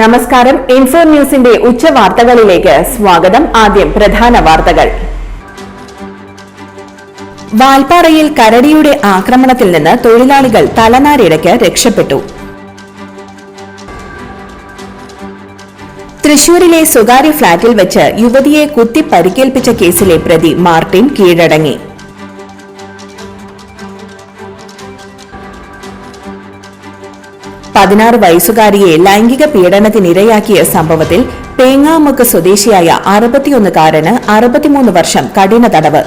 നമസ്കാരം. ഇൻഫോ ന്യൂസിന്റെ ഉച്ചവാർത്തകളിലേക്ക് സ്വാഗതം. ആദ്യം പ്രധാന വാർത്തകൾ. വാൽപ്പാറയിൽ കരടിയുടെ ആക്രമണത്തിൽ നിന്ന് തൊഴിലാളികൾ തലനാരിടയ്ക്ക് രക്ഷപ്പെട്ടു. തൃശൂരിലെ സ്വകാര്യ ഫ്ളാറ്റിൽ വെച്ച് യുവതിയെ കുത്തി പരിക്കേൽപ്പിച്ച കേസിലെ പ്രതി മാർട്ടിൻ കീഴടങ്ങി. പതിനാറ് വയസ്സുകാരിയെ ലൈംഗിക പീഡനത്തിനിരയാക്കിയ സംഭവത്തിൽ തേങ്ങാമുക്ക് സ്വദേശിയായ അറുപത്തിയൊന്നുകാരന് അറുപത്തിമൂന്ന് വർഷം കഠിന തടവ്.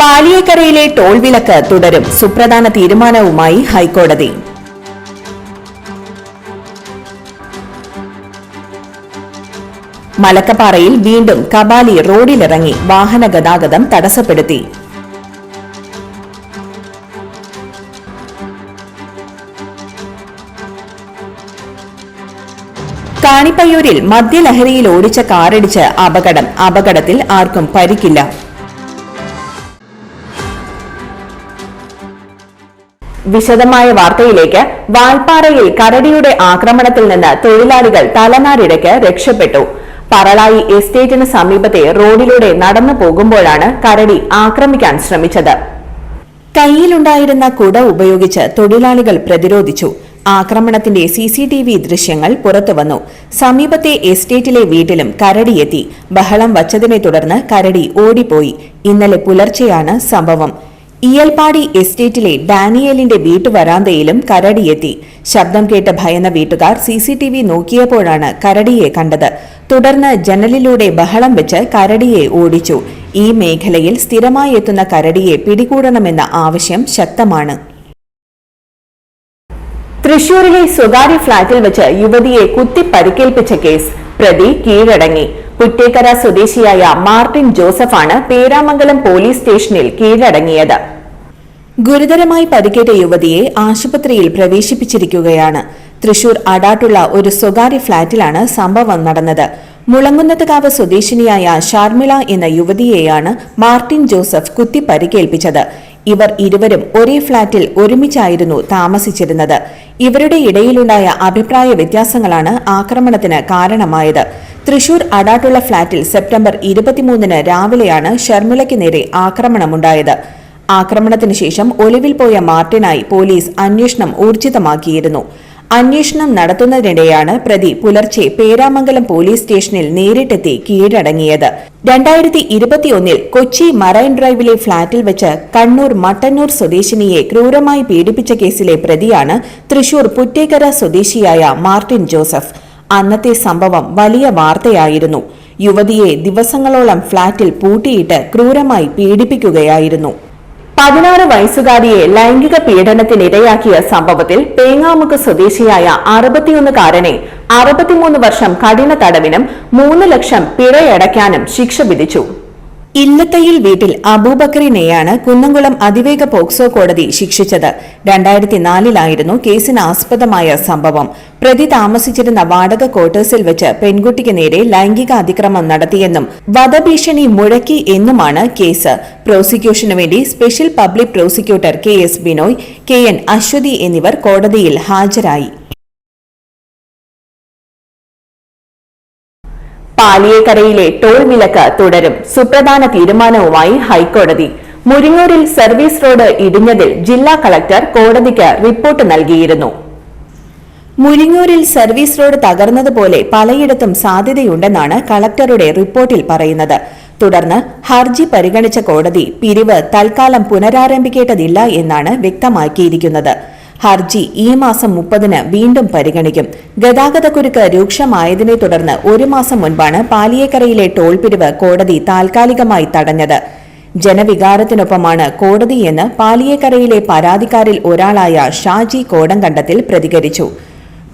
പാലിയേക്കരയിലെ ടോൾ വിലക്ക് തുടരും. സുപ്രധാന തീരുമാനവുമായി ഹൈക്കോടതി. മലക്കപ്പാറയിൽ വീണ്ടും കബാലി റോഡിലിറങ്ങി വാഹന ഗതാഗതം തടസ്സപ്പെടുത്തി. കാണിപ്പയ്യൂരിൽ മദ്യലഹരിയിൽ ഓടിച്ച കാറിടിച്ച് അപകടം. അപകടത്തിൽ ആർക്കും പരിക്കില്ല. വിശദമായ വാർത്തയിലേക്ക്. വാൽപ്പാറയിൽ കരടിയുടെ ആക്രമണത്തിൽ നിന്ന് തൊഴിലാളികൾ തലനാരിടയ്ക്ക് രക്ഷപ്പെട്ടു. പറളായി എസ്റ്റേറ്റിന് സമീപത്തെ റോഡിലൂടെ നടന്നു പോകുമ്പോഴാണ് കരടി ആക്രമിക്കാൻ ശ്രമിച്ചത്. കയ്യിലുണ്ടായിരുന്ന കുട ഉപയോഗിച്ച് തൊഴിലാളികൾ പ്രതിരോധിച്ചു. ആക്രമണത്തിന്റെ സി സി ടി വി ദൃശ്യങ്ങൾ പുറത്തുവന്നു സമീപത്തെ എസ്റ്റേറ്റിലെ വീട്ടിലും കരടിയെത്തി ബഹളം വച്ചതിനെ തുടർന്ന് കരടി ഓടിപ്പോയി. ഇന്നലെ പുലർച്ചെയാണ് സംഭവം. ഇയൽപാടി എസ്റ്റേറ്റിലെ ഡാനിയലിന്റെ വീട്ടുവരാന്തയിലും കരടിയെത്തി ശബ്ദം കേട്ട് ഭയന്ന വീട്ടുകാർ സി സി ടി വി നോക്കിയപ്പോഴാണ് കരടിയെ കണ്ടത്. തുടർന്ന് ജനലിലൂടെ ബഹളം വെച്ച് കരടിയെ ഓടിച്ചു. ഈ മേഖലയിൽ സ്ഥിരമായി എത്തുന്ന കരടിയെ പിടികൂടണമെന്ന ആവശ്യം ശക്തമാണ്. തൃശൂരിലെ സ്വകാര്യ ഫ്ളാറ്റിൽ വെച്ച് യുവതിയെ കുത്തി പരിക്കേൽപ്പിച്ച കേസ് പ്രതി കീഴടങ്ങി. പുറ്റേക്കര സ്വദേശിയായ മാർട്ടിൻ ജോസഫാണ് പേരാമംഗലം പോലീസ് സ്റ്റേഷനിൽ കീഴടങ്ങിയത്. ഗുരുതരമായി പരിക്കേറ്റ യുവതിയെ ആശുപത്രിയിൽ പ്രവേശിപ്പിച്ചിരിക്കുകയാണ്. തൃശൂർ അടാട്ടുള്ള ഒരു സ്വകാര്യ ഫ്ളാറ്റിലാണ് സംഭവം നടന്നത്. മുളങ്കുന്നത്തുകാവ് സ്വദേശിനിയായ ഷാർമിള എന്ന യുവതിയെയാണ് മാർട്ടിൻ ജോസഫ് കുത്തി പരിക്കേൽപ്പിച്ചത് ഇവർ ഇരുവരും ഒരേ ഫ്ളാറ്റിൽ ഒരുമിച്ചായിരുന്നു താമസിച്ചിരുന്നത്. ഇവരുടെ ഇടയിലുണ്ടായ അഭിപ്രായ വ്യത്യാസങ്ങളാണ് ആക്രമണത്തിന് കാരണമായത്. തൃശൂർ അടാട്ടുള്ള ഫ്ളാറ്റിൽ സെപ്റ്റംബർ ഇരുപത്തിമൂന്നിന് രാവിലെയാണ് ഷർമിളയ്ക്ക് നേരെ ആക്രമണമുണ്ടായത്. ആക്രമണത്തിന് ശേഷം ഒളിവിൽ പോയ മാർട്ടിനായി പോലീസ് അന്വേഷണം ഊർജിതമാക്കിയിരുന്നു. അന്വേഷണം നടത്തുന്നതിനിടെയാണ് പ്രതി പുലർച്ചെ പേരാമംഗലം പോലീസ് സ്റ്റേഷനിൽ നേരിട്ടെത്തി കീഴടങ്ങിയത്. രണ്ടായിരത്തി ഇരുപത്തിയൊന്നിൽ കൊച്ചി മറൈൻ ഡ്രൈവിലെ ഫ്ളാറ്റിൽ വെച്ച് കണ്ണൂർ മട്ടന്നൂർ സ്വദേശിനിയെ ക്രൂരമായി പീഡിപ്പിച്ച കേസിലെ പ്രതിയാണ് തൃശൂർ പുറ്റേക്കര സ്വദേശിയായ മാർട്ടിൻ ജോസഫ്. അന്നത്തെ സംഭവം വലിയ വാർത്തയായിരുന്നു. യുവതിയെ ദിവസങ്ങളോളം ഫ്ളാറ്റിൽ പൂട്ടിയിട്ട് ക്രൂരമായി പീഡിപ്പിക്കുകയായിരുന്നു. പതിനാറ് വയസ്സുകാരിയെ ലൈംഗിക പീഡനത്തിനിരയാക്കിയ സംഭവത്തിൽ പേങ്ങാമുക്ക് സ്വദേശിയായ അറുപത്തിയൊന്നുകാരനെ അറുപത്തിമൂന്ന് വർഷം കഠിന തടവിനും മൂന്ന് ലക്ഷം പിഴയടയ്ക്കാനും ശിക്ഷ വിധിച്ചു. ഇല്ലത്തയിൽ വീട്ടിൽ അബൂബക്കറിനെയാണ് കുന്നംകുളം അതിവേഗ പോക്സോ കോടതി ശിക്ഷിച്ചത്. രണ്ടായിരത്തി നാലിലായിരുന്നു കേസിന് ആസ്പദമായ സംഭവം. പ്രതി താമസിച്ചിരുന്ന വാടക ക്വാർട്ടേഴ്സിൽ വെച്ച് പെൺകുട്ടിക്ക് നേരെ ലൈംഗിക അതിക്രമം നടത്തിയെന്നും വധഭീഷണി മുഴക്കി എന്നുമാണ് കേസ്. പ്രോസിക്യൂഷനു വേണ്ടി special public prosecutor K S Binoy K N Aswathy എന്നിവർ കോടതിയിൽ ഹാജരായി. പാലിയേക്കരയിലെ ടോൾ വിലക്ക് തുടരും. സുപ്രധാന തീരുമാനവുമായി ഹൈക്കോടതി. മുരിങ്ങൂരിൽ സർവീസ് റോഡ് ഇടിഞ്ഞതിൽ ജില്ലാ കളക്ടർ കോടതിക്ക് റിപ്പോർട്ട് നൽകിയിരുന്നു. മുരിങ്ങൂരിൽ സർവീസ് റോഡ് തകർന്നതുപോലെ പലയിടത്തും സാധ്യതയുണ്ടെന്നാണ് കളക്ടറുടെ റിപ്പോർട്ടിൽ പറയുന്നത്. തുടർന്ന് ഹർജി പരിഗണിച്ച കോടതി പിരിവ് തൽക്കാലം പുനരാരംഭിക്കേണ്ടതില്ല എന്നാണ് വ്യക്തമാക്കിയിരിക്കുന്നത്. ഹർജി ഈ മാസം മുപ്പതിന് വീണ്ടും പരിഗണിക്കും. ഗതാഗതക്കുരുക്ക് രൂക്ഷമായതിനെ തുടർന്ന് ഒരു മാസം മുൻപാണ് പാലിയേക്കരയിലെ ടോൾ പിരിവ് കോടതി താൽക്കാലികമായി തടഞ്ഞത്. ജനവികാരത്തിനൊപ്പമാണ് കോടതിയെന്ന് പാലിയേക്കരയിലെ പരാതിക്കാരിൽ ഒരാളായ ഷാജി കോടംകണ്ടത്തിൽ പ്രതികരിച്ചു.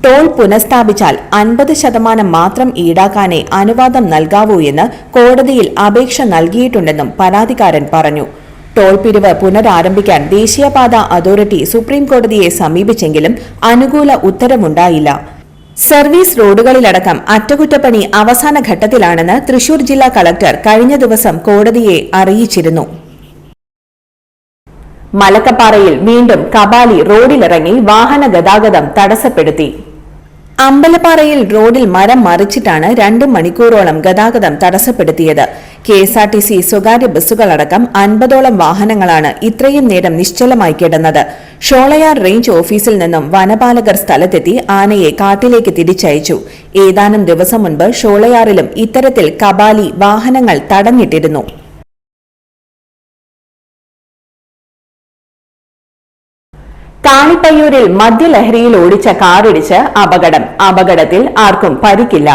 ടോൾ പുനഃസ്ഥാപിച്ചാൽ അൻപത് ശതമാനം മാത്രം ഈടാക്കാനേ അനുവാദം നൽകാവൂ എന്ന് കോടതിയിൽ അപേക്ഷ നൽകിയിട്ടുണ്ടെന്നും പരാതിക്കാരൻ പറഞ്ഞു. ടോൾ പിരിവ് പുനരാരംഭിക്കാൻ ദേശീയപാത അതോറിറ്റി സുപ്രീം കോടതിയെ സമീപിച്ചെങ്കിലും അനുകൂല ഉത്തരവുണ്ടായില്ല. സർവീസ് റോഡുകളിലടക്കം അറ്റകുറ്റപ്പണി അവസാന ഘട്ടത്തിലാണെന്ന് തൃശൂർ ജില്ലാ കളക്ടർ കഴിഞ്ഞ ദിവസം കോടതിയെ അറിയിച്ചിരുന്നു. മലക്കപ്പാറയിൽ വീണ്ടും കബാലി റോഡിലിറങ്ങി വാഹന ഗതാഗതം തടസ്സപ്പെടുത്തി. അമ്പലപ്പാറയിൽ റോഡിൽ മരം മറിച്ചിട്ടാണ് രണ്ട് മണിക്കൂറോളം ഗതാഗതം തടസ്സപ്പെടുത്തിയത്. K S R T C സ്വകാര്യ ബസ്സുകളടക്കം അൻപതോളം വാഹനങ്ങളാണ് ഇത്രയും നേരം നിശ്ചലമായി കിടന്നത്. ഷോളയാർ റേഞ്ച് ഓഫീസിൽ നിന്നും വനപാലകർ സ്ഥലത്തെത്തി ആനയെ കാട്ടിലേക്ക് തിരിച്ചയച്ചു. ഏതാനും ദിവസം മുൻപ് ഷോളയാറിലും ഇത്തരത്തിൽ കബാലി വാഹനങ്ങൾ തടഞ്ഞിട്ടിരുന്നു. കാണിപ്പയ്യൂരിൽ മദ്യലഹരിയിൽ ഓടിച്ച കാറിടിച്ച് അപകടം. അപകടത്തിൽ ആർക്കും പരിക്കില്ല.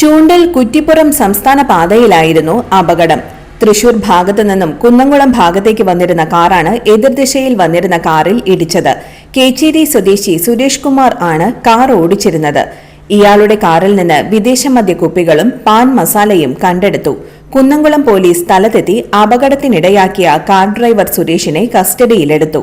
ചൂണ്ടൽ കുറ്റിപ്പുറം സംസ്ഥാന പാതയിലായിരുന്നു അപകടം. തൃശൂർ ഭാഗത്തു നിന്നും കുന്നംകുളം ഭാഗത്തേക്ക് വന്നിരുന്ന കാറാണ് എതിർദിശയിൽ വന്നിരുന്ന കാറിൽ ഇടിച്ചത്. കേച്ചേരി സ്വദേശി സുരേഷ് കുമാർ ആണ് കാർ ഓടിച്ചിരുന്നത്. ഇയാളുടെ കാറിൽ നിന്ന് വിദേശ മദ്യ കുപ്പികളും പാൻ മസാലയും കണ്ടെടുത്തു. കുന്നംകുളം പോലീസ് സ്ഥലത്തെത്തി അപകടത്തിനിടയാക്കിയ കാർ ഡ്രൈവർ സുരേഷിനെ കസ്റ്റഡിയിലെടുത്തു.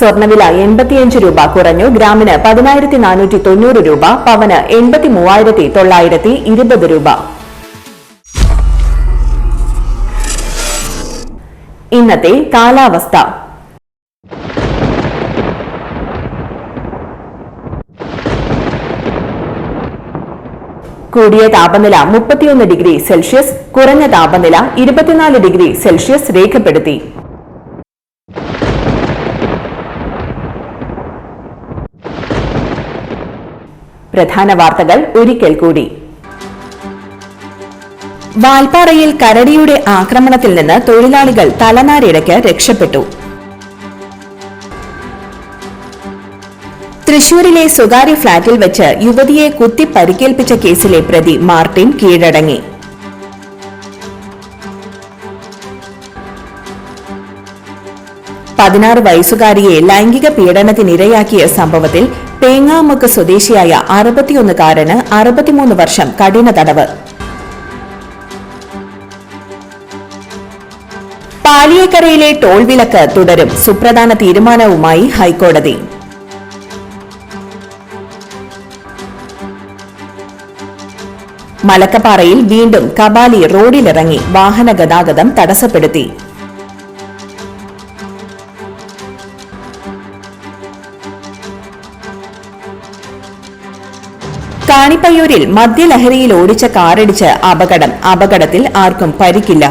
സ്വർണവില എൺപത്തിയഞ്ച് രൂപ കുറഞ്ഞു. ഗ്രാമിന് പതിനായിരത്തി നാനൂറ്റി തൊണ്ണൂറ് രൂപ പവന് എൺപത്തി മൂവായിരത്തി തൊള്ളായിരത്തി ഇരുപത് രൂപ. ഇന്നത്തെ കാലാവസ്ഥ. കൂടിയ താപനില മുപ്പത്തിയൊന്ന് ഡിഗ്രി സെൽഷ്യസ് കുറഞ്ഞ താപനില ഇരുപത്തിനാല് ഡിഗ്രി സെൽഷ്യസ് രേഖപ്പെടുത്തി. പ്രധാന വാർത്തകൾ ഒരിക്കൽ കൂടി. വാൽപ്പാറയിൽ കരടിയുടെ ആക്രമണത്തിൽ നിന്ന് തൊഴിലാളികൾ തലനാരിടയ്ക്ക് രക്ഷപ്പെട്ടു. തൃശൂരിലെ സ്വകാര്യ ഫ്ളാറ്റിൽ വെച്ച് യുവതിയെ കുത്തി പരിക്കേൽപ്പിച്ച കേസിലെ പ്രതി മാർട്ടിൻ കീഴടങ്ങി. പതിനാറ് വയസ്സുകാരിയെ ലൈംഗിക പീഡനത്തിനിരയാക്കിയ സംഭവത്തിൽ പേങ്ങാമുക്ക് സ്വദേശിയായ അറുപത്തിയൊന്നുകാരന് അറുപത്തിമൂന്ന് വർഷം കഠിന തടവ്. പാലിയേക്കരയിലെ ടോൾ വിലക്ക് തുടരും. സുപ്രധാന തീരുമാനവുമായി ഹൈക്കോടതി. മലക്കപ്പാറയിൽ വീണ്ടും കബാലി റോഡിലിറങ്ങി വാഹന ഗതാഗതം തടസ്സപ്പെടുത്തി. കാണിപ്പയ്യൂരിൽ മദ്യലഹരിയിൽ ഓടിച്ച കാറിടിച്ച് അപകടം. അപകടത്തിൽ ആർക്കും പരിക്കില്ല.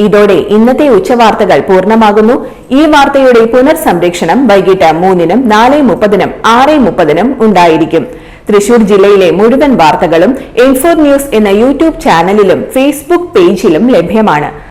ഇതോടെ ഇന്നത്തെ ഉച്ചവാർത്തകൾ പൂർണമാകുന്നു. ഈ വാർത്തയുടെ പുനർസംരക്ഷണം വൈകിട്ട് മൂന്നിനും നാല് മുപ്പതിനും ആറ് മുപ്പതിനും ഉണ്ടായിരിക്കും. തൃശൂർ ജില്ലയിലെ മുഴുവൻ വാർത്തകളും ഇൻഫോർ ന്യൂസ് എന്ന യൂട്യൂബ് ചാനലിലും ഫേസ്ബുക്ക് പേജിലും ലഭ്യമാണ്.